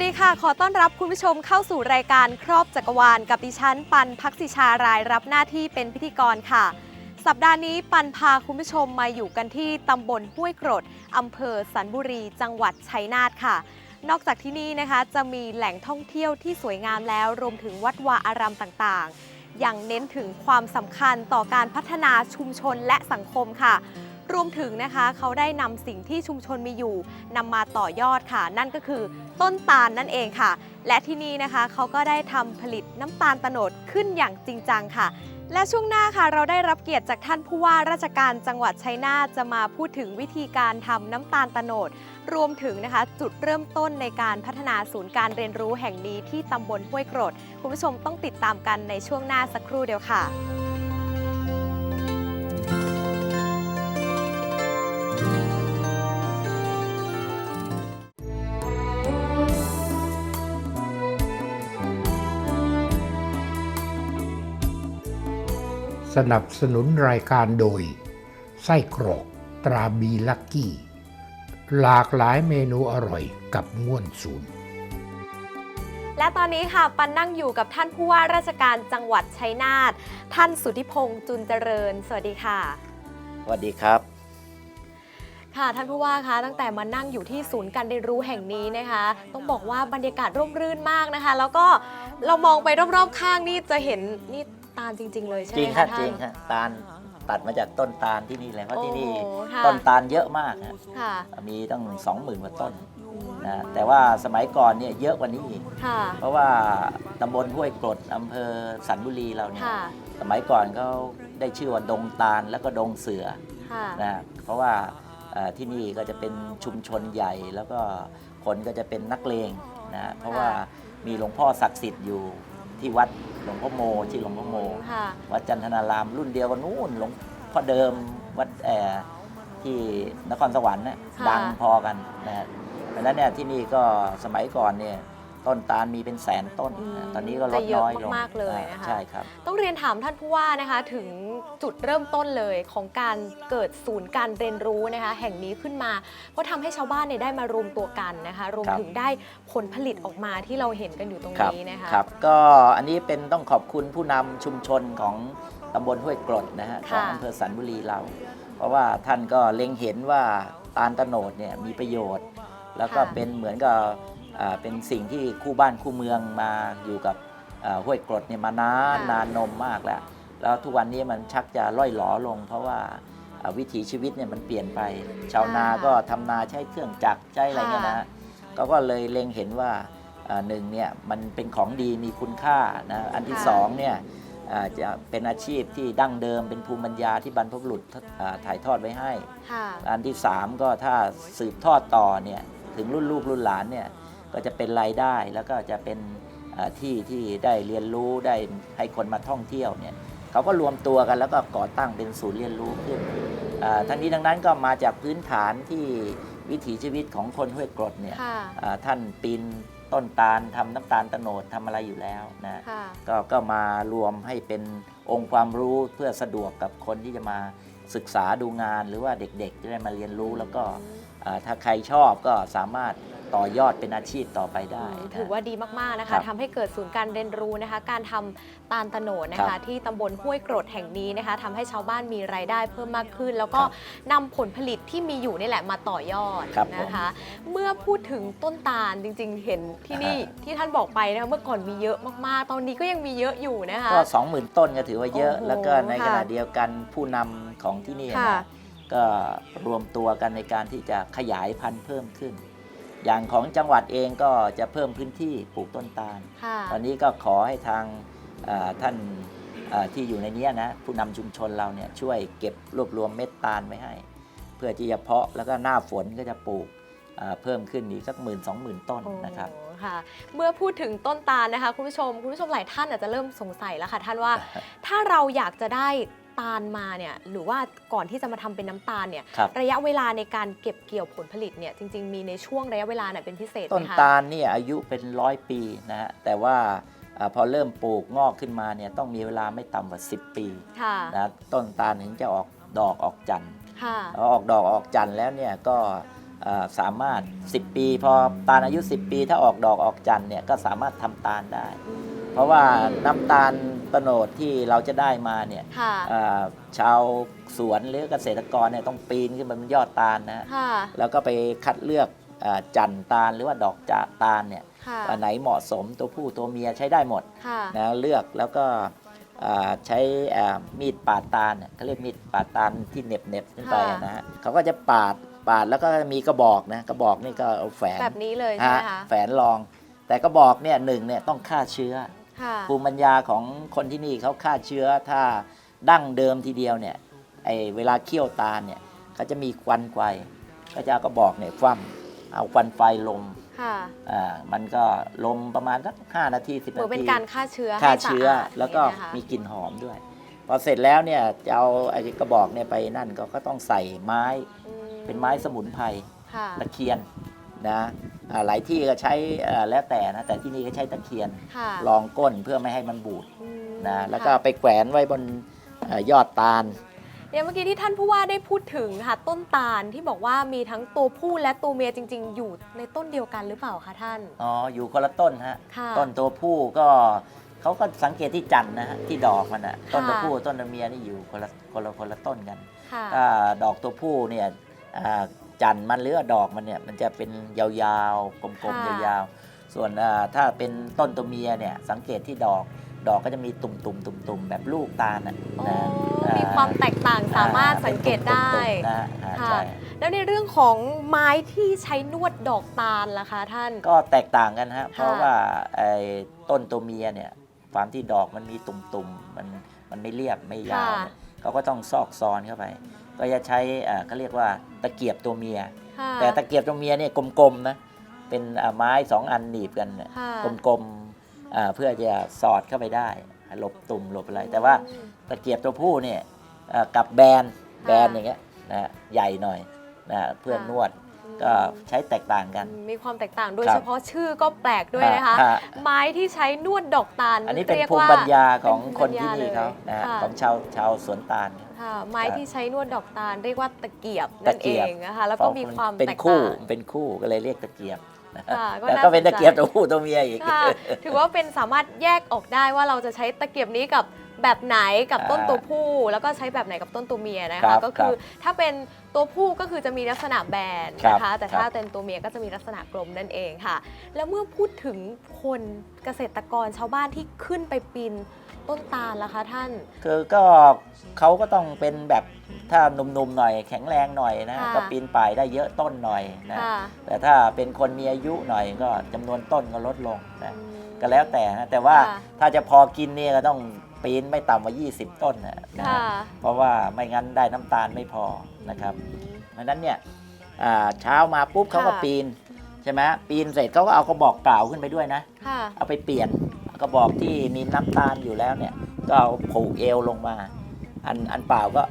วัสดีค่ะ ขอต้อนรับคุณผู้ชมเข้าสู่รายการครอบจักรวาล กับดิฉันปันพักศิชารายรับหน้าที่เป็นพิธีกรค่ะ สัปดาห์นี้ปันพาคุณผู้ชมมาอยู่กันที่ตำบลห้วยกรดอำเภอสันบุรี จังหวัดชัยนาทค่ะ นอกจากที่นี่นะคะจะมีแหล่งท่องเที่ยวที่สวยงามแล้ว รวมถึงวัดวาอารามต่างๆยังเน้นถึงความสำคัญต่อการพัฒนาชุมชนและสังคมค่ะ รวมถึงนะคะเขาได้นำสิ่งที่ชุมชนมีอยู่นำมาต่อยอดค่ะ นั่นก็คือต้นตาลนั่นเองค่ะ และที่นี่นะคะเขาก็ได้ทำผลิตน้ำตาลตโนดขึ้นอย่างจริงจังค่ะและช่วงหน้าค่ะเราได้รับเกียรติจากท่านผู้ว่าราชการจังหวัดชัยนาทจะมาพูดถึงวิธีการทำน้ำตาลตโนด รวมถึงนะคะจุดเริ่มต้นในการพัฒนาศูนย์การเรียนรู้แห่งนี้ที่ตำบลห้วยกรด คุณผู้ชมต้องติดตามกันในช่วงหน้าสักครู่เดียวค่ะ สนับสนุนรายการโดย ไส้กรอกตราบีลักกี้ หลากหลายเมนูอร่อยกับง่วนศูนย์ และตอนนี้ค่ะปันนั่งอยู่กับท่านผู้ว่าราชการจังหวัดชัยนาทท่านสุทธิพงษ์จุนเจริญ สวัสดีค่ะ สวัสดีครับ ค่ะท่านผู้ว่าคะตั้งแต่มานั่งอยู่ที่ศูนย์การเรียนรู้แห่งนี้นะคะ ต้องบอกว่าบรรยากาศร่มรื่นมากนะคะ แล้วก็เรามองไปรอบๆข้างนี่จะเห็นนี่ ตาลจริง ๆ เลยใช่ไหจมริงคะฮะท่าจรินงฮะตาลตัดมาจากต้นตาลที่นี่เลยเพราะที่นี่โอ้ค่ะ ต้นตาลเยอะมากฮะค่ะมีตั้งสองหมื่นกว่าต้นนะแต่ว่าสมัยก่อนเนี่ยเยอะกว่านี้อีก ค่ะเพราะว่าตำบลห้วยกรดอำเภอสันบุรีเราเนี่ยค่ะสมัยก่อนเขาได้ชื่อว่าดงตาลแล้วก็ดงเสือค่ะนะเพราะว่าเอ่อที่นี่ก็จะเป็นชุมชนใหญ่แล้วก็คนก็จะเป็นนักเลงนะเพราะว่ามีหลวงพ่อศักดิ์สิทธิ์อยู่ ที่วัดหลวงพ่อโมชื่อหลวงพ่อโม ค่ะ วัดจันทนารามรุ่นเดียวกันนู่นหลวงพ่อเดิมวัดแอร์ที่นครสวรรค์นะค่ะ ดังพอกันนะฮะดังนั้นเนี่ยที่นี่ก็สมัยก่อนเนี่ย ต้นตาลมีเป็นแสนต้นนะตอนนี้ก็ลดจะเยอะน้อยลงมากๆเลยอ่านะคะใช่ครับ ต้องเรียนถามท่านผู้ว่านะคะถึงจุดเริ่มต้นเลยของการเกิดศูนย์การเรียนรู้นะคะแห่งนี้ขึ้นมา เพราะทำให้ชาวบ้านเนี่ยได้มารวมตัวกันนะคะรวมครับถึงได้ผลผลิตออกมาที่เราเห็นกันอยู่ตรงครับนี้นะคะครับก็อันนี้เป็นต้องขอบคุณผู้นำชุมชนของตำบลห้วยกรดนะฮะของค่ะอำเภอสันบุรีเรา เพราะว่าท่านก็เล็งเห็นว่าตาลตะโนดเนี่ยมีประโยชน์ แล้วก็เป็นเหมือนกับอ่า เป็นสิ่งที่คู่บ้านคู่เมืองมาอยู่กับอ่าห้วยกรดเนี่ยมานานนานนมมากแล้ว แล้วทุกวันนี้มันชักจะล่อยหลอลง เพราะว่าอ่าวิถีชีวิตเนี่ยมันเปลี่ยนไป ชาวนาก็ทำนาใช้เครื่องจักรใช้อะไรเงี้ยนะเขาก็เลยเล็งเห็นว่าอ่าหนึ่งเนี่ยมันเป็นของดีมีคุณค่านะอันที่ค่ะสองเนี่ยอ่าจะเป็นอาชีพที่ดั้งเดิมเป็นภูมิปัญญาที่บรรพบุรุษอ่าถ่ายทอดไว้ให้ค่ะอันที่ 3 ก็ถ้าสืบทอดต่อเนี่ยถึงรุ่นลูกรุ่นหลานเนี่ย ก็จะเป็นรายได้แล้วก็จะเป็นเอ่อที่ที่ได้เรียนรู้ได้ให้คนมาท่องเที่ยวเนี่ยเขาก็รวมตัวกันแล้วก็ก่อตั้งเป็นศูนย์เรียนรู้ขึ้นอ่าทั้งนี้ทั้งนั้นก็มาจากพื้นฐานที่วิถีชีวิตของคนห้วยกรดเนี่ยค่ะอ่าท่านปีนต้นตาลทำน้ำตาลโตโนดทำอะไรอยู่แล้วนะค่ะก็ก็มารวมให้เป็นองค์ความรู้เพื่อสะดวกกับคนที่จะมาศึกษาดูงานหรือว่าเด็กๆจะได้มาเรียนรู้แล้วก็อ่าถ้าใครชอบก็สามารถ ต่อยอดเป็นอาชีพต่อไปได้นะถือว่าดีมาก ๆ นะครัคะบทำให้เกิดศูนย์การเรียนรู้นะคะ การทำตาลตะโนดนะครัคะ บที่ตำบลห้วยกรดแห่งนี้นะคะทำให้ชาวบ้านมีรายได้เพิ่มมากขึ้น แล้วก็ครับนำผลผลิตที่มีอยู่นี่แหละมาต่อยอดครับนะคะ เมื่อพูดถึงต้นตาลจริง ๆ เห็นที่นี่อ่าฮะที่ท่านบอกไปนะคะเมื่อก่อนมีเยอะมากๆ ตอนนี้ก็ยังมีเยอะอยู่นะคะ ก็สองหมื่นต้นก็ถือว่าเยอะ โอ้โหแล้วก็ในค่ะขณะเดียวกันผู้นำของที่นี่ค่ะนะก็รวมตัวกันในการที่จะขยายพันธุ์เพิ่มขึ้น อย่างของจังหวัดเองก็จะเพิ่มพื้นที่ปลูกต้นตาลค่ะตอนนี้ก็ขอให้ทางเอ่อท่านเอ่อที่อยู่ในเนี้ยนะผู้นำชุมชนเราเนี่ยช่วยเก็บรวบรวมเม็ดตาลไว้ให้ เพื่อที่จะเพาะแล้วก็หน้าฝนก็จะปลูกอ่าเพิ่มขึ้นอีกสักหมื่นสองหมื่นต้นโอ้นะครับค่ะเมื่อพูดถึงต้นตาลนะคะคุณผู้ชมคุณผู้ชมหลายท่านอาจจะเริ่มสงสัยแล้วค่ะท่านว่า ถ้าเราอยากจะได้ ตาลมาเนี่ยหรือว่าก่อนที่จะมาทำเป็นน้ำตาลเนี่ยครับ ระยะเวลาในการเก็บเกี่ยวผลผลิตเนี่ยจริง ๆ มีในช่วงระยะเวลาไหนเป็นพิเศษไหต้มนคะตาลเนี่ยอายุเป็นร้อยปีนะฮะแต่ว่าอาพอเริ่มปลูกงอกขึ้นมาเนี่ยต้องมีเวลาไม่ต่ำกว่า 10 ปีค่ะนะต้นตาลถึงจะออกดอกออกจันทร์ค่ะ พอออกดอกออกจันทร์แล้วเนี่ยก็อ่าสามารถ 10 ปี พอตาลอายุ 10 ปี ถ้าออกดอกออกจันทร์เนี่ยก็สามารถทำตาลได้ เพราะว่าน้ำตาล โตโนดที่เราจะได้มาเนี่ยค่ะ อ่าชาวสวนหรือเกษตรกรเนี่ยต้องปีนขึ้นไปบนยอดตาลนะฮะค่ะ แล้วก็ไปคัดเลือกอาจันทร์ตาลหรือว่าดอกจาตาลเนี่ยค่ะ อันไหนเหมาะสมตัวผู้ตัวเมียใช้ได้หมดค่ะ นะเลือกแล้วก็อ่าใช้อ่ามีดปาดตาลเนี่ยเขาเรียกมีดปาดตาลที่เหน็บเน็บๆขึ้นไปค่ะ นะฮะเขาก็จะปาดปาดแล้วก็มีกระบอกนะกระบอกนี่ก็เอาแฝนแบบนี้เลยใช่ไหมฮะคะ แฝนรอง แต่กระบอกเนี่ยหนึ่งเนี่ยต้องฆ่าเชื้อค่ะ ภูมิปัญญาของคนที่นี่เขาฆ่าเชื้อถ้าดั้งเดิมทีเดียวเนี่ยไอเวลาเคี่ยวตาลเนี่ยเขาจะมีควันไฟก็จะเอากระบอกเนี่ยคว่ำเอาควันไฟลมค่ะอ่ามันก็ลมประมาณสักห้านาทีสิบเหมือนนาเป็นทีการฆ่าเชื้อฆ่าให้สะเชื้ออาดแล้วก็อย่างเงี้ยนะคะมีกลิ่นหอมด้วย พอเสร็จแล้วเนี่ยจะเอาไอ้กระบอกเนี่ยไปนั่นก็ก็ต้องใส่ไม้อืเป็นไม้สมุนไพรค่ะตะเคียน นะอ่าหลายที่ก็ใช้อ่าแล้วแต่นะแต่ที่นี่ก็ใช้ตะเคียนค่ะรองก้นเพื่อไม่ให้มันบูดอืมนะแล้วก็ค่ะไปแขวนไว้บนเอ่อยอดตาล เนี่ยเมื่อกี้ที่ท่านผู้ว่าได้พูดถึงค่ะต้นตาลที่บอกว่ามีทั้งตัวผู้และตัวเมียจริง ๆ อยู่ในต้นเดียวกันหรือเปล่าคะท่าน อ๋อ อยู่คนละต้นฮะ ค่ะต้นตัวผู้ก็เขาก็สังเกตที่จันทร์นะฮะที่ดอกมันอะต้นตัวค่ะผู้ต้นตัวเมียนี่อยู่คนละคนละคนละต้นกันค่ะถ้าดอกตัวผู้เนี่ยอ่า จันทร์มันหรือว่าดอกมันเนี่ยมันจะเป็นยาวๆ กลมๆ ยาวๆ ส่วนอ่าถ้าเป็นต้นตัวเมียเนี่ยสังเกตที่ดอกดอกก็จะมีตุ่มๆตุ่มๆแบบลูกตาลน่ะอ๋อนะอ่มีความแตกต่างสามารถสังเกตได้ป็นตุ่มๆนะอ่าค่ะใช่แล้วในเรื่องของไม้ที่ใช้นวดดอกตาลล่ะคะท่านก็แตกต่างกันฮะเพราะว่าไอ้ต้นตัวเมียเนี่ยความที่ดอกมันมีตุ่มๆมันมันไม่เรียบไม่ยาวค่ะ เนี่ยเขาก็ต้องซอกซอนเข้าไป ก็จะใช้อ่าเขาเรียกว่าตะเกียบตัวเมียค่ะแต่ตะเกียบตัวเมียเนี่ยกลมๆนะเป็นอ่าไม้สองอันหนีบกันเนี่ยค่ะกลมๆอ่าเพื่อจะสอดเข้าไปได้หลบตุ่มหลบอะไร แต่ว่าตะเกียบตัวผู้เนี่ยอ่ากับแบนแบนอย่างเงี้ยนะใหญ่หน่อยนะเพื่อนวด ก็ใช้แตกต่างกัน มีความแตกต่างด้วยครับเฉพาะชื่อก็แปลกด้วยนะคะฮะ ไม้ที่ใช้นวดดอกตาลอันนี้เป็นรียกภูมิว่าปัญญาของเป็นคนที่นี่เขาภูมิปัญญาเลยนะฮะค่ะของชาวชาวสวนตาล ค่ะไม้ที่ใช้นวดดอกตาลเรียกว่าตะเกียบตะนั่นเกีเอยบ งนะคะ แล้วก็มีความเป็นแตกคู่ ต่าง เป็นคู่ก็เลยเรียกตะเกียบนะฮะค่ะก็แต่น่าก็เป็นสนใจตะเกียบตัวผู้ตัวเมียอีก ค่ะ ถือว่าเป็นสามารถแยกออกได้ว่าเราจะใช้ตะเกียบนี้กับ แบบไหนกับต้นอ่าตัวผู้ แล้วก็ใช้แบบไหนกับต้นตัวเมียนะครัคะ บก็คือครับถ้าเป็นตัวผู้ก็คือจะมีลักษณะแบนครับนะคะแต่ถ้าครับ เป็นตัวเมียก็จะมีลักษณะกลมนั่นเองค่ะ แล้วเมื่อพูดถึงคนเกษตรกรชาวบ้านที่ขึ้นไปปีนต้นตาลล่ะคะท่าน คือก็เขาก็ต้องเป็นแบบถ้าหนุ่มๆหน่อยแข็งแรงหน่อยนะค่ะ ก็ปีนป่ายได้เยอะต้นหน่อยนะค่ะแต่ถ้าเป็นคนมีอายุหน่อยก็จำนวนต้นก็ลดลงนะอืม ก็แล้วแต่นะแต่ว่าค่ะถ้าจะพอกินเนี่ยก็ต้องปีนไม่ต่ำกว่า 20 ต้นนะนะค่ะ เพราะว่าไม่งั้นได้น้ำตาลไม่พอนะครับ เพราะฉะนั้นเนี่ยอ่าเช้ามาปุ๊บเขาก็ค่ะ ปีนใช่ไหมปีนเสร็จเขาก็เอากระบอกเปล่าขึ้นไปด้วยนะ ค่ะ เอาไปเปลี่ยนกระบอกที่มีน้ำตาลอยู่แล้วเนี่ย ก็เอาผูกเอวลงมา อันอันเปล่าก็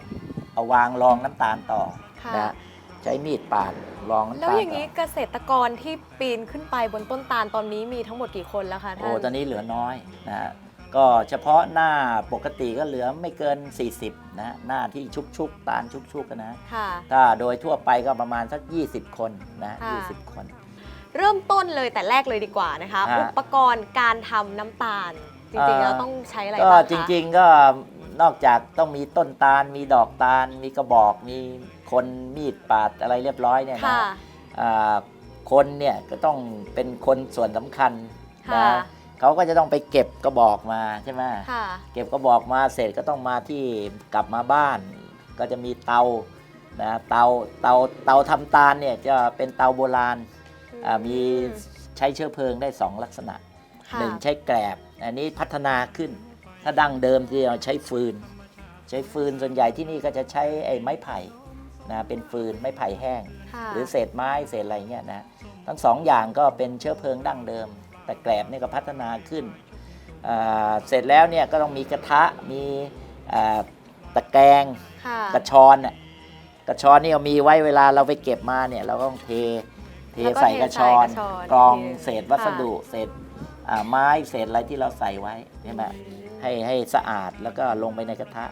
เอาวางรองน้ำตาลต่อค่ะ นะใช้มีดปาดรองน้ำแล้วตาลอย่างต่นี้เกษตรกรที่ปีนขึ้นไปบนต้นตาลตอนนี้มีทั้งหมดกี่คนแล้วคะท่าโอ้นตอนนี้เหลือน้อยนะฮะก็เฉพาะหน้าปกติก็เหลือไม่เกิน 40 นะหน้าที่ชุกๆตาลชุกๆกันนะค่ะ ถ้าโดยทั่วไปก็ประมาณสัก 20 คนนะค่ะ 20 คน เริ่มต้นเลยแต่แรกเลยดีกว่านะคะฮะอุปกรณ์การทำน้ำตาล จริงๆอ่าแล้วต้องใช้อะไรก็บ้างคะจริง ๆก็นอกจากต้องมีต้นตาล มีดอกตาล มีกระบอกมี คนมีดปาดอะไรเรียบร้อยเนี่ยนะค่ะ อ่าคนเนี่ยก็ต้องเป็นคนส่วนสำคัญค่ะนะเขาก็จะต้องไปเก็บกระบอกมาใช่ไหมค่ะ เก็บกระบอกมาเสร็จก็ต้องมาที่กลับมาบ้าน ก็จะมีเตานะเตาเตาเตาทำตาลเนี่ยจะเป็นเตาโบราณอ่ามีใช้เชื้อเพลิงได้สองลักษณะ ค่ะหนึ่งใช้แกลบ อันนี้พัฒนาขึ้น ถ้าดั้งเดิมที่เราใช้ฟืน ใช้ฟืนส่วนใหญ่ที่นี่ก็จะใช้ไอ้ไม้ไผ่ นะเป็นฟืนไม้ไผ่แห้งค่ะหรือเศษไม้เศษอะไรเงี้ยนะทั้งสองอย่างก็เป็นเชื้อเพลิงดั้งเดิม แต่แกลบเนี่ยก็พัฒนาขึ้นอ่าเสร็จแล้วเนี่ยก็ต้องมีกระทะมีอ่าตะแกรงค่ะกระชอนน่ะกระชอนนี่เอามีไว้เวลาเราไปเก็บมาเนี่ยเราก็ต้องเทเทแล้วก็ใส่เทกระชใส่อนกระชอนกรองอีกทีเศษวัสค่ะดุเศษอ่าไม้เศษอะไรที่เราใส่ไว้ใช่ไหมให้ให้สะอาดแล้วก็ลงไปในกระทะ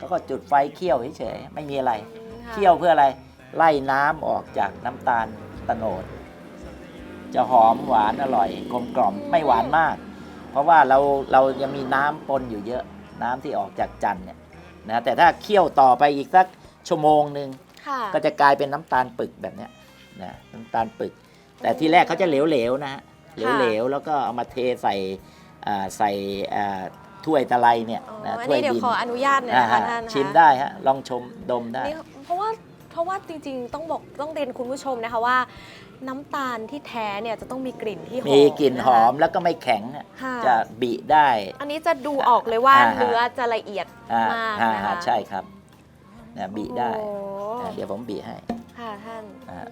ก็ก็จุดไฟเคี่ยวเฉยๆไม่มีอะไรค่ะ เคี่ยวเพื่ออะไร ไล่น้ำออกจากน้ำตาลตะโนด จะหอมหวานอร่อยกลมกล่อมไม่หวานมาก เพราะว่าเราเรายังมีน้ำปนอยู่เยอะน้ำที่ออกจากจันทร์เนี่ยนะแต่ถ้าเคี่ยวต่อไปอีกสักชั่วโมงหนึ่งค่ะก็จะกลายเป็นน้ำตาลปึกแบบเนี้ยนะน้ำตาลปึก แต่ที่แรกเขาจะเหลวๆนะฮะเหลวๆแล้วก็เอามาเทใส่อ่าใส่อ่าถ้วยตะไลเนี่ยอ๋อนะอันถ้วยนี้เดี๋ยวดินขออนุญาตหน่อยอ่านะคะฮะท่านคะชิมได้ฮะลองชมดมได้นี่ เพราะว่าเพราะว่าจริงๆ ต้องบอกต้องเรียนคุณผู้ชมนะคะว่า น้ำตาลที่แท้เนี่ยจะต้องมีกลิ่นที่หอมมีกลิ่นหอมะคะ แล้วก็ไม่แข็งอะค่ะ จะบีได้ อันนี้จะดูออกเลยว่าอ่าฮะ เนื้อจะละเอียดอ่ามากอ่านะคะใช่ครับนะบีได้โอ้อ่าเดี๋ยวผมบีให้ค่ะท่านนะฮะ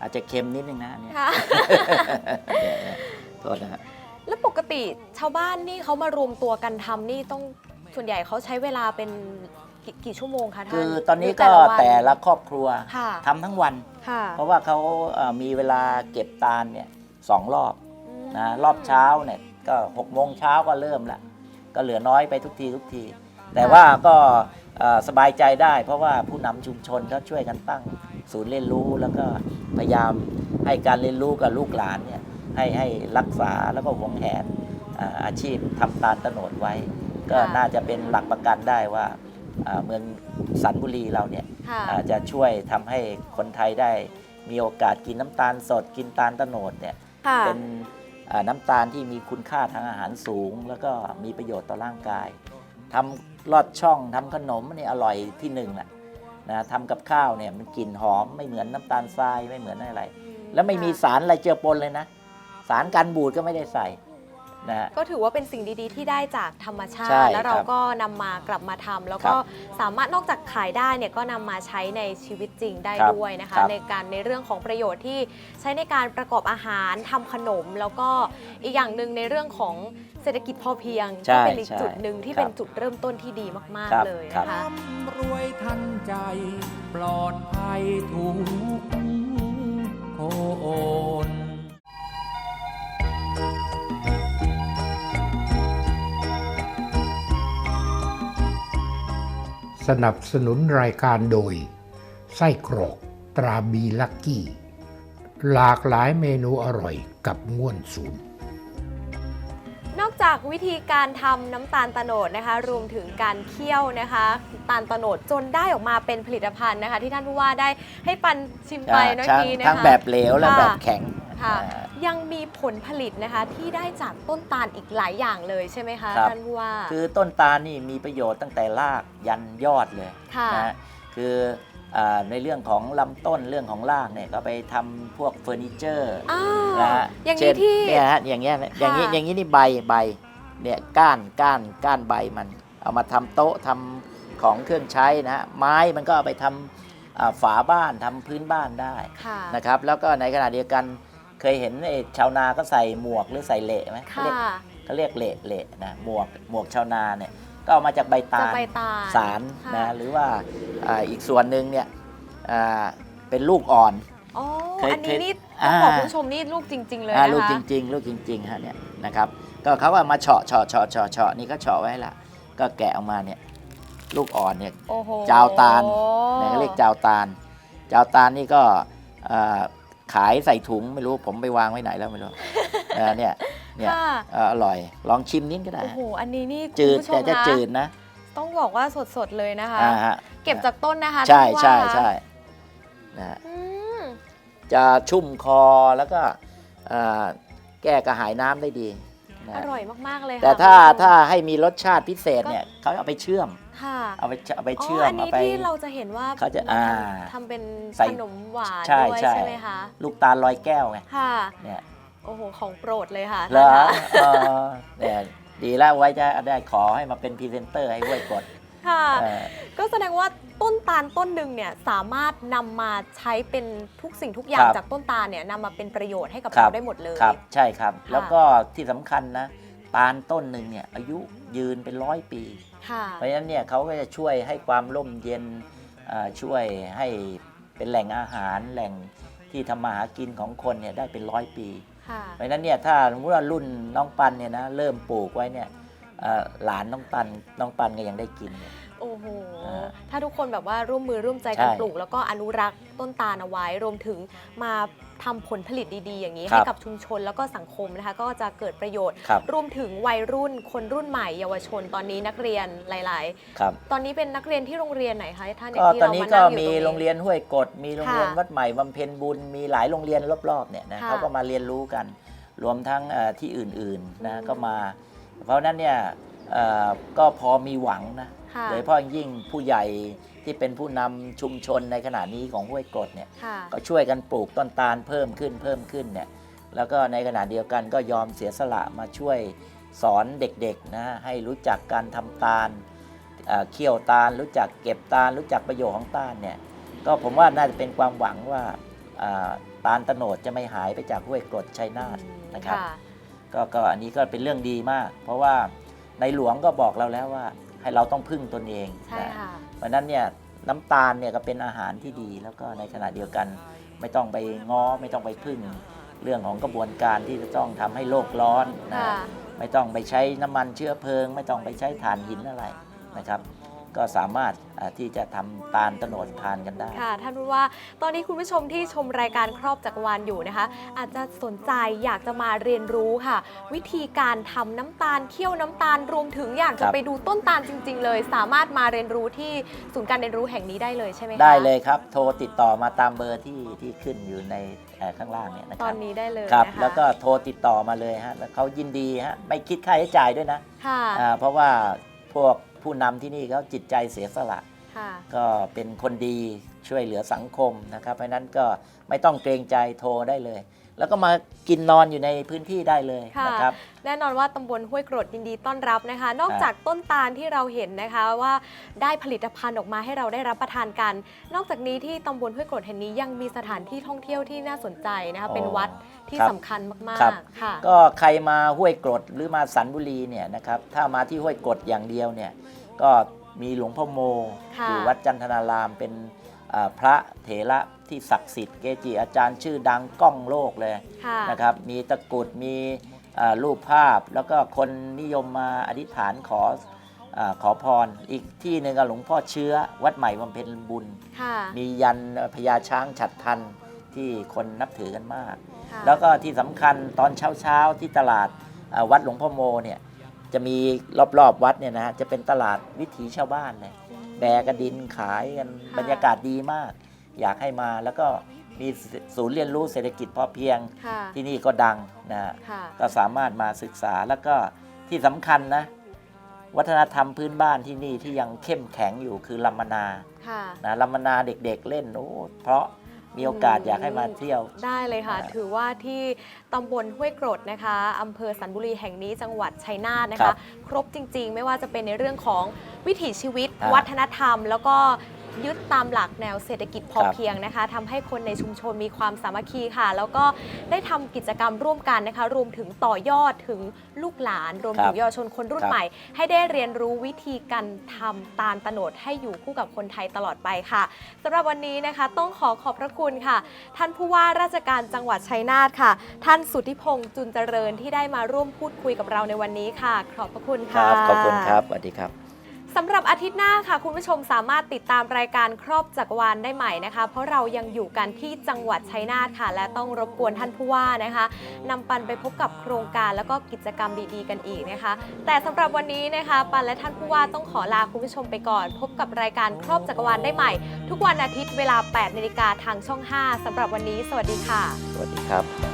อาจจะเค็มนิดนึงนะอันเนี่ยค่ะเนี่ยเนี่ยโทษนะฮะ แล้วปกติชาวบ้านนี่เขามารวมตัวกันทำนี่ต้อง ส่วนใหญ่เขาใช้เวลาเป็นกี่กี่ชั่วโมงคะท่านคือตอนนี้หรืก็วันแต่ละครอบครัวค่ะ ทำทั้งวัน ค่ะเพราะว่าเขาเอ่อมีเวลาเก็บตาลเนี่ยสองรอบมนะรอบเช้าเนี่ยก็หกโมงเช้าก็เริ่มละก็เหลือน้อยไปทุกทีทุกที แต่ว่าก็เอ่อสบายใจได้ เพราะว่าผู้นำชุมชนเขาช่วยกันตั้งศูนย์เรียนรู้แล้วก็พยายามให้การเรียนรู้กับลูกหลานเนี่ยให้ให้รักษาแล้วก็หวงแหนอ่าอาชีพทำตาลโตโนดไว้ ก็ค่ะ น่าจะเป็นหลักประกันได้ว่าอ่าเมืองสันบุรีเราเนี่ยค่ะอาจจะช่วยทำให้คนไทยได้มีโอกาสกินน้ำตาลสดกินตาลโตโนดเนี่ย ค่ะ เป็นอ่าน้ำตาลที่มีคุณค่าทางอาหารสูง แล้วก็มีประโยชน์ต่อร่างกายทำลอดช่องทำขนมนี่อร่อยที่หนึ่งแหละนะทำกับข้าวเนี่ยมันกลิ่นหอมไม่เหมือนน้ำตาลทรายไม่เหมือนอะไร แล้วไม่มีสารอะไรเจือปนเลยนะ สารกันบูดก็ไม่ได้ใส่ นะฮะ ก็ถือว่าเป็นสิ่งดีๆ ที่ได้จากธรรมชาใช่ติ แล้วเราครับก็นำมากลับมาทำแล้วครัก็บสามารถนอกจากขายได้เนี่ยก็นำมาใช้ในชีวิตจริงได้ครับด้วยนะคะ ครับในการในเรื่องของประโยชน์ที่ใช้ในการประกอบอาหารทำขนม แล้วก็อีกอย่างหนึ่งในเรื่องของเศรษฐกิจพอเพียงใช่ก็เป็นอีกใช่จุดหนึ่งที่ครับเป็นจุดเริ่มต้นที่ดีมาก ครับ ๆ เลยครับนะคะ ร่ำรวยทันใจ ปลอดภัยทุกโคน สนับสนุนรายการโดย ไส้กรอกตราบีลักกี้ หลากหลายเมนูอร่อยกับง่วนศูนย์นอกจากวิธีการทำน้ำตาลโตโนดนะคะ รวมถึงการเคี่ยวนะคะ ตาลโตโนดจนได้ออกมาเป็นผลิตภัณฑ์นะคะ ที่ท่านผู้ว่าได้ให้ปันชิมไปเมื่อทั้งกี้นะคะทั้งแบบเหลวและค่ะแบบแข็งค่ะอ่า ยังมีผลผลิตนะคะที่ได้จากต้นตาลอีกหลายอย่างเลยใช่ไหมคะครับ ท่านผู้ว่า คือต้นตาลนี่มีประโยชน์ตั้งแต่รากยันยอดเลยค่ะ นะฮะคืออาในเรื่องของลำต้นเรื่องของรากเนี่ยก็ไปทำพวกเฟอร์นิเจอร์อ้านะวฮะอย่างเช่นี้ที่ เนี่ยฮะอย่างเงี้ยนะอย่างนี้ค่ะ อย่างนี้นี่ใบใบเนี่ยก้านก้านก้านใบมัน เอามาทำโต๊ะทำของเครื่องใช้นะฮะไม้มันก็เอาไปทำอ่าฝาบ้านทำพื้นบ้านได้ค่ะ นะครับแล้วก็ในขณะเดียวกัน เคยเห็นไอ้ชาวนาก็ใส่หมวกหรือใส่เหละไหมเขาค่ะ เรียกเขาเรียกเหละเหละนะหมวกหมวกชาวนาเนี่ยก็เอามาจากใบตาจะลใบตาลสารค่ะ นะหรือว่าอ่าอีกส่วนหนึ่งเนี่ยอ่าเป็นลูกอ่อน อ๋อ เคยอันนี้นี่อ่าต้องบอกคุณผู้ชมนี่ลูกจริง ๆ เลยอ่านะคะ ลูกจริง ๆ ลูกจริงๆฮะเนี่ยนะครับก็เขาก็มาเฉาะเฉาะเฉาะเฉาะเฉาะนี่ก็เฉาะไว้ละ ก็แกะออกมาเนี่ยลูกอ่อนเนี่ย โอ้โห จาวตาลเนี่ยเขาเรียกจาวตาล จาวตาลนี่ก็อ่า ขายใส่ถุงไม่รู้ผมไปวางไว้ไหนแล้วไม่รู้เออเนี่ยเนี่ยค่ะ เอ่ออร่อย ลองชิมนิดก็ได้ โอ้ฮะโห อันนี้นี่จืดคุณผู้ชมแต่จะคจืดนะต้องบอกว่าสดๆเลยนะคะ อ่าฮะเก็บจากต้นนะคะใช่ท่านผู้ว่าใช่ใช่นะฮะอืมจะชุ่มคอแล้วก็อ่าแก้กระหายน้ำได้ดีนะอร่อยมากๆเลยค่ะแต่ถ้าคุณผู้ชม ถ้าให้มีรสชาติพิเศษเนี่ยเขาเอาไปเชื่อม ค่ะเอาไปเอาไปอ๋อเชื่อมอันเอานี้ไปที่เราจะเห็นว่าเขาจะทำอ่าทำเป็นใส่ขนมหวานใช่ด้วยใช่ใช่ไหมคะลูกตาลลอยแก้วไงค่ะเนี่ยโอ้โหของโปรดเลยค่ะเหรอท่านคะเออเนี่ยดีแล้วไว้จะได้ขอให้มาเป็นพรีเซนเตอร์ให้ห้วยกดค่ะเออก็แสดงว่าต้นตาลต้นหนึ่งเนี่ยสามารถนำมาใช้เป็นทุกสิ่งทุกอย่างครับจากต้นตาลเนี่ยนำมาเป็นประโยชน์ให้กับครัเราบได้หมดเลยครับ ใช่ครับค่ะแล้วก็ที่สำคัญนะ ตาลต้นหนึ่งเนี่ยอายุยืนเป็นร้อยปีค่ะ เพราะฉะนั้นเนี่ยเขาก็จะช่วยให้ความร่มเย็นอ่าช่วยให้เป็นแหล่งอาหารแหล่งที่ทำมาหากินของคนเนี่ยได้เป็นร้อยปีค่ะเพราะฉะนั้นเนี่ยถ้าสมมติว่ารุ่นน้องปันเนี่ยนะเริ่มปลูกไว้เนี่ยเอ่อหลานน้องปันน้องปันก็ยังได้กินเนี่ย โอ้โหอ่าถ้าทุกคนแบบว่าร่วมมือร่วมใจกันใช่ปลูก แล้วก็อนุรักษ์ต้นตาลเอาไว้ รวมถึงมาทำผลผลิตดีๆ อย่างนี้ ครับให้กับชุมชนแล้วก็สังคมนะคะ ก็จะเกิดประโยชน์ ครับ รวมถึงวัยรุ่นคนรุ่นใหม่เยาวชนตอนนี้นักเรียนหลาย ครับ ๆ ตอนนี้เป็นนักเรียนที่โรงเรียนไหนคะท่านก็ที่ตอนเรานี้มาก็นั่งอยู่มีตรงนี้โรงเรียนห้วยกด มีโรงเรียนค่ะวัดใหม่บำเพ็ญบุญ มีหลายโรงเรียนรอบๆเนี่ยนะค่ะเขาก็มาเรียนรู้กัน รวมทั้งเอ่อที่อื่นๆนะก็มา เพราะฉะนั้นเนี่ยเอ่อก็พอมีหวังนะค่ะ โดยเฉพาะยิ่งผู้ใหญ่ที่เป็นผู้นำชุมชนในขณะนี้ของห้วยกดเนี่ยค่ะก็ช่วยกันปลูกต้นตาลเพิ่มขึ้นเพิ่มขึ้นเนี่ยแล้วก็ในขณะเดียวกันก็ยอมเสียสละมาช่วยสอนเด็กๆนะให้รู้จักการทำตาลเอ่อเคี่ยวตาล รู้จักเก็บตาล รู้จักประโยชน์ของตาลเนี่ยก็ผมว่าน่าจะเป็นความหวังว่าอ่าตาลตะโนดจะไม่หายไปจากห้วยกรดชัยนาทนะครับค่ะก็ก็อันนี้ก็เป็นเรื่องดีมาก เพราะว่าในหลวงก็บอกเราแล้วว่า ให้เราต้องพึ่งตนเองใช่นะค่ะ เพราะฉะนั้นเนี่ยน้ำตาลเนี่ยก็เป็นอาหารที่ดี แล้วก็ในขณะเดียวกัน ไม่ต้องไปง้อไม่ต้องไปพึ่ง เรื่องของกระบวนการที่จะต้องทำให้โลกร้อนนะค่ะ ไม่ต้องไปใช้น้ำมันเชื้อเพลิง ไม่ต้องไปใช้ถ่านหินอะไรนะครับ ก็สามารถอ่าที่จะทำตาลโตโนดทานกันได้ ค่ะ ท่านผู้ว่าตอนนี้คุณผู้ชมที่ชมรายการครอบจักรวาลอยู่นะคะ อาจจะสนใจอยากจะมาเรียนรู้ค่ะ วิธีการทำน้ำตาลเคี่ยวน้ำตาลรวมถึงอยากจะครับไปดูต้นตาลจริง ๆ เลย สามารถมาเรียนรู้ที่ศูนย์การเรียนรู้แห่งนี้ได้เลยใช่ไหมคะได้เลยครับ โทรติดต่อมาตามเบอร์ที่ที่ขึ้นอยู่ในเอ่อข้างล่างเนี่ยนะคตอรันบนี้ได้เลยครับนะคะแล้วก็โทรติดต่อมาเลยฮะแล้วเขายินดีฮะไม่คิดค่าใช้จ่ายด้วยนะค่ะอ่าเพราะว่าพวก ผู้นำที่นี่เขาจิตใจเสียสละ ค่ะ ก็เป็นคนดีช่วยเหลือสังคมนะครับ เพราะฉะนั้นก็ไม่ต้องเกรงใจโทรได้เลย แล้วก็มากินนอนอยู่ในพื้นที่ได้เลยค่ะ นะครับ แน่นอนว่าตำบลห้วยกรดยินดีต้อนรับนะคะ นอกครับจากต้นตาลที่เราเห็นนะคะว่าได้ผลิตภัณฑ์ออกมาให้เราได้รับประทานกัน นอกจากนี้ที่ตำบลห้วยกรดแห่งนี้ยังมีสถานที่ท่องเที่ยวที่น่าสนใจนะคะ เป็นวัดที่ครับสำคัญมาครักบๆค่ะ ก็ใครมาห้วยกรดหรือมาสันบุรีเนี่ยนะครับถ้ามาที่ห้วยกรดอย่างเดียวเนี่ยก็มีหลวงพ่อโมค่ะ อยู่วัดจันทนารามเป็นอ่า พระเถระที่ศักดิ์สิทธิ์เกจิอาจารย์ชื่อดังก้องโลกเลยค่ะนะครับมีตะกรุดมีอ่ารูปภาพแล้วก็คนนิยมมาอธิษฐานขออาขอพรอีกที่หนึ่งก็หลวงพ่อเชื้อวัดใหม่บำเพ็ญบุญค่ะมียันพญาช้างฉัดทันที่คนนับถือกันมากค่ะแล้วก็ที่สำคัญตอนเช้าๆที่ตลาดอ่าวัดหลวงพ่อโมเนี่ยจะมีรอบๆวัดเนี่ยนะฮะจะเป็นตลาดวิถีชาวบ้านเลย แบกระดินขายกันค่ะบรรยากาศดีมาก อยากให้มาแล้วก็มีศูนย์เรียนรู้เศรษฐกิจพอเพียงค่ะ ที่นี่ก็ดังนะฮะค่ะก็สามารถมาศึกษาแล้วก็ที่สำคัญนะ วัฒนธรรมพื้นบ้านที่นี่ที่ยังเข้มแข็งอยู่คือลำมนาค่ะ นะลำมนาเด็กๆเล่นโอ้เพราะ มีโอกาสอยากให้มาเที่ยว ได้เลยค่ะอ่าถือว่าที่ตำบลห้วยกรดนะคะอำเภอสันบุรีแห่งนี้จังหวัดชัยนาทนะครัคะ บครบจริง ๆ ไม่ว่าจะเป็นในเรื่องของวิถีชีวิต อ่าวัฒนธรรม แล้วก็ ยึดตามหลักแนวเศรษฐกิจพอครับเพียงนะคะทำให้คนในชุมชนมีความสามัคคีค่ะ แล้วก็ได้ทำกิจกรรมร่วมกันนะคะ รวมถึงต่อยอดถึงลูกหลาน รวมถึงเยาวชนคนรุ่นครับ ใหม่ ให้ได้เรียนรู้วิธีการทำตาลตะโนดให้อยู่คู่กับคนไทยตลอดไปค่ะสำหรับวันนี้นะคะ ต้องขอขอบพระคุณค่ะ ท่านผู้ว่าราชการจังหวัดชัยนาทค่ะ ท่านสุทธิพงษ์จุนเจริญที่ได้มาร่วมพูดคุยกับเราในวันนี้ค่ะ ขอบพระคุณคค่ะ รับขอบคุณครับสวัสดีครับ สำหรับอาทิตย์หน้าค่ะ คุณผู้ชมสามารถติดตามรายการครอบจักรวาลได้ใหม่นะคะ เพราะเรายังอยู่กันที่จังหวัดชัยนาทค่ะ และต้องรบกวนท่านผู้ว่านะคะนำปันไปพบกับโครงการแล้วก็กิจกรรมดีๆ กันอีกนะคะ แต่สำหรับวันนี้นะคะ ปันและท่านผู้ว่าต้องขอลาคุณผู้ชมไปก่อน พบกับรายการครอบจักรวาลได้ใหม่ ทุกวันอาทิตย์เวลา8นาฬิกาทางช่อง 5สำหรับวันนี้ สวัสดีค่ะ สวัสดีครับ